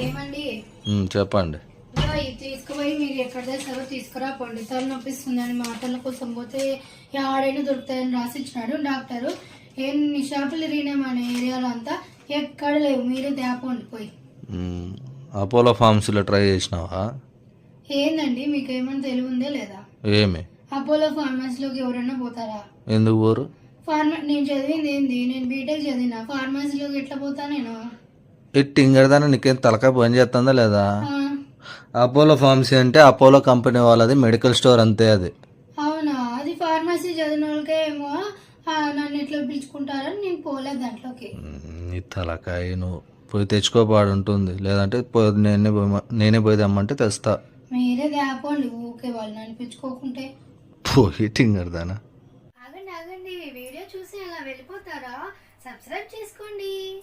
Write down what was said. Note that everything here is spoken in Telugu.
ఏమండి? చెప్పండి. తీసుకుపోయి మీరు ఎక్కడ తెస్తారో తీసుకురా పండి తల నొప్పిస్తుందని మాటల కోసం పోతే ఆడైనా దొరుకుతాయని రాసి ఇచ్చినాడు డాక్టరు. ఎన్ని షాపులు తిరిగినా మన ఏరియాలో అంతా ఎక్కడ లేవు. మీరే తేపండి పోయి అపోలో ఫార్మసీలో ట్రై చేసినావా? ఏందండి? మీకు ఏమైనా తెలివి ఉందే లేదా? ఏమి? అపోలో ఫార్మసీలోకి ఎవరైనా పోతారా? ఎందుకు పోరు? ఫార్మ నేను చదివింది ఏంది? నేను బీటెక్ చదివిన? ఫార్మసీలోకి ఎట్లా పోతా నేను? ఇట్టి ఇంగడదాన నీకేం తలకాయ పని చేస్తుందా లేదా? అపోలో ఫార్మసీ అంటే అపోలో కంపెనీ వాళ్ళది మెడికల్ స్టోర్ అంతే అది. అవునా? అది ఫార్మసీ చదివిన వాళ్ళకే ఏమో నన్ను ఎట్లా పిలుచుకుంటారని నేను పోలేదు దాంట్లోకి. నీ తలకాయ నువ్వు పోయి తెచ్చుకోపాడు ఉంటుంది లేదంటే పో- నేనే పోయి- నేనే పోయి తెమ్మంటే తెస్తా. మీరే తేపండి ఊకే వాళ్ళు నన్ను పిలుచుకోకుంటే. పోయి టింగడదానా ఆగండి ఆగండి. వీడియో చూసి అలా వెళ్ళిపోతారా? సబ్స్క్రైబ్ చేసుకోండి.